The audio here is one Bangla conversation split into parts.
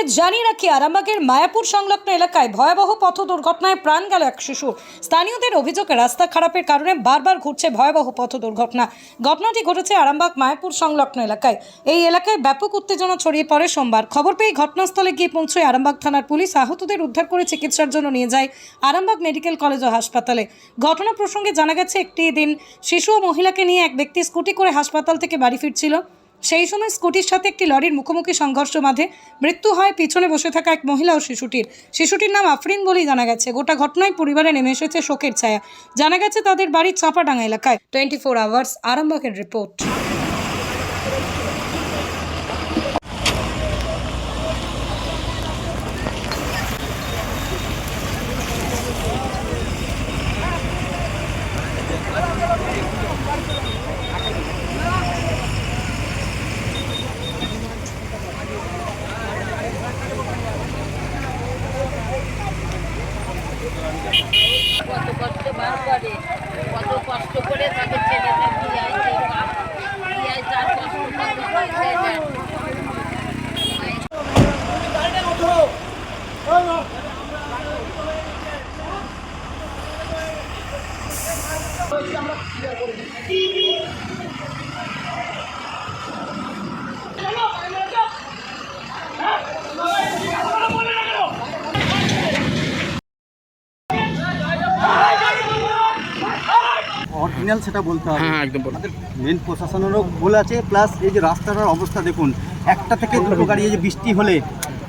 আপনাদেরকে জানিয়ে রাখি, আরামবাগের মায়াপুর সংলগ্ন এলাকায় ভয়াবহ পথ দুর্ঘটনায় প্রাণ গেল এক শিশুর স্থানীয়দের অভিযোগ, রাস্তা খারাপের কারণে বারবার ঘটছে ভয়াবহ পথ দুর্ঘটনা। ঘটনাটি ঘটেছে আরামবাগ মায়াপুর সংলগ্ন এলাকায়। এই এলাকায় ব্যাপক উত্তেজনা ছড়িয়ে পড়ে সোমবার। খবর পেয়ে ঘটনাস্থলে গিয়ে পৌঁছয় আরামবাগ থানার পুলিশ। আহতদের উদ্ধার করে চিকিৎসার জন্য নিয়ে যায় আরামবাগ মেডিকেল কলেজ ও হাসপাতালে। ঘটনা প্রসঙ্গে জানা গেছে, একটি দিন শিশু ও মহিলাকে নিয়ে এক ব্যক্তি স্কুটি করে হাসপাতাল থেকে বাড়ি ফিরছিল। সেই সময় স্কুটির সাথে একটি লরির মুখোমুখি সংঘর্ষ বাঁধে। মৃত্যু হয় পিছনে বসে থাকা এক মহিলা ও শিশুটির। শিশুটির নাম আফরিন বলেই জানা গেছে। গোটা ঘটনায় পরিবারে নেমে এসেছে শোকের ছায়া। জানা গেছে তাদের বাড়ির চাপাডাঙ্গা এলাকায়। টোয়েন্টি ফোর আওয়ার্স আরামবাগের রিপোর্ট কত কত কষ্ট করে তাদের ছেলেটা বিয়ে আছে বিয়ে কষ্ট কত হয়েছে সেটা বলতে হবে। হ্যাঁ একদম আমাদের মেন প্রশাসনেরও ভুল আছে প্লাস এই যে রাস্তাটার অবস্থা দেখুন একটা থেকে দুটো গাড়ি এই যে বৃষ্টি হলে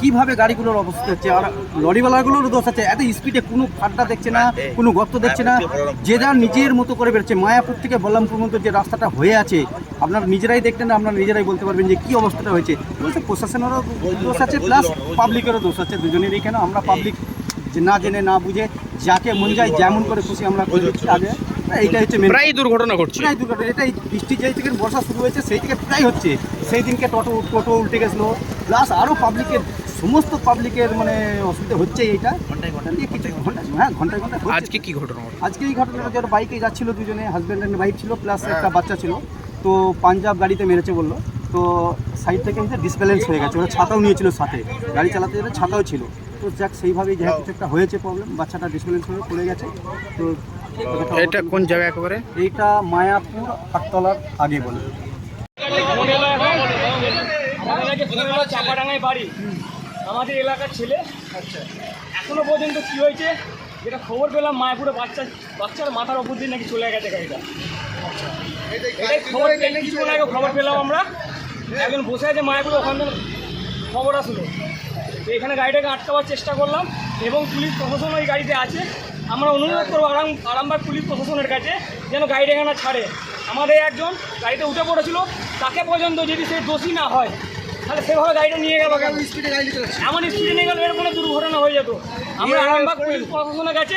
কীভাবে গাড়িগুলোর অবস্থা হচ্ছে? আর লরিওয়ালাগুলোরও দোষ আছে। এত স্পিডে কোনো খাড্ডা দেখছে না কোনো গর্ত দেখছে না। যে যার নিজের মতো করে বেরোচ্ছে। মায়াপুর থেকে বল্লামপুর মতো যে রাস্তাটা হয়ে আছে আপনারা নিজেরাই দেখলেন আপনারা নিজেরাই বলতে পারবেন যে কি অবস্থাটা হয়েছে। বলছে প্রশাসনেরও দোষ আছে প্লাস পাবলিকেরও দোষ আছে। দুজনেরই কেন? আমরা পাবলিক যে না জেনে না বুঝে যাকে মন যায় যেমন করে খুশি আমরা আগে এইটা হচ্ছে প্রায় দুর্ঘটনা ঘটছে। প্রায় দুর্ঘটনা এটা বৃষ্টি যেই থেকে বর্ষা শুরু হয়েছে সেই থেকে প্রায় হচ্ছে সেই দিনকে টোটো টোটো উল্টে গেছিল। প্লাস আরও পাবলিকের সমস্ত পাবলিকের মানে অসুবিধা হচ্ছে এইটা। ঘন্টায় ঘণ্টা। দিয়ে কিছু ঘণ্টা হ্যাঁ ঘন্টায় ঘণ্টা আজকে কি ঘটনা আজকে এই ঘটনাটা যারা বাইকে যাচ্ছিল দুজনে হাজব্যান্ড অ্যান্ড ওয়াইফ ছিল প্লাস একটা বাচ্চা ছিল। তো পাঞ্জাব গাড়িতে মেরেছে বলল। তো সাইড থেকে হচ্ছে ডিসব্যালেন্স হয়ে গেছে ওরা ছাতাও নিয়েছিল সাথে। গাড়ি চালাতে গেলে ছাতাও ছিল। তো যাক সেইভাবেই যে কিছু একটা হয়েছে প্রবলেম বাচ্চাটা ডিসব্যালেন্স হয়ে পড়ে গেছে। তো এটা কোন জায়গা একেবারে? এইটা মায়াপুর আটতলার আগে বলে। চাপাডাঙ্গায় বাড়ি। আমাদের এলাকার ছেলে। আচ্ছা এখনও পর্যন্ত কি হয়েছে? যেটা খবর পেলাম মায়াপুরে বাচ্চা বাচ্চার মাথার ওপর দিয়ে নাকি চলে গেছে গাড়িটা। এটাই খবর পেলে কিছুক্ষণ আগে খবর পেলাম আমরা? একজন বসে আছে মায়াপুরে ওখান থেকে খবর আসলো। এখানে গাড়িটাকে আটকাবার চেষ্টা করলাম এবং পুলিশ প্রশাসন ওই গাড়িতে আছে। আমরা অনুরোধ করব আরাম আরামবাগ পুলিশ প্রশাসনের কাছে যেন গাড়ি এখানে ছাড়ে। আমাদের একজন গাড়িতে উঠে পড়েছিল তাকে পর্যন্ত যদি সে দোষী না হয় তাহলে সেভাবে গাড়িটা নিয়ে গেল কেন? এমন স্পিডে নিয়ে গেল এর কোনো দুর্ঘটনা হয়ে যেত। আমরা আরামবাগ পুলিশ প্রশাসনের কাছে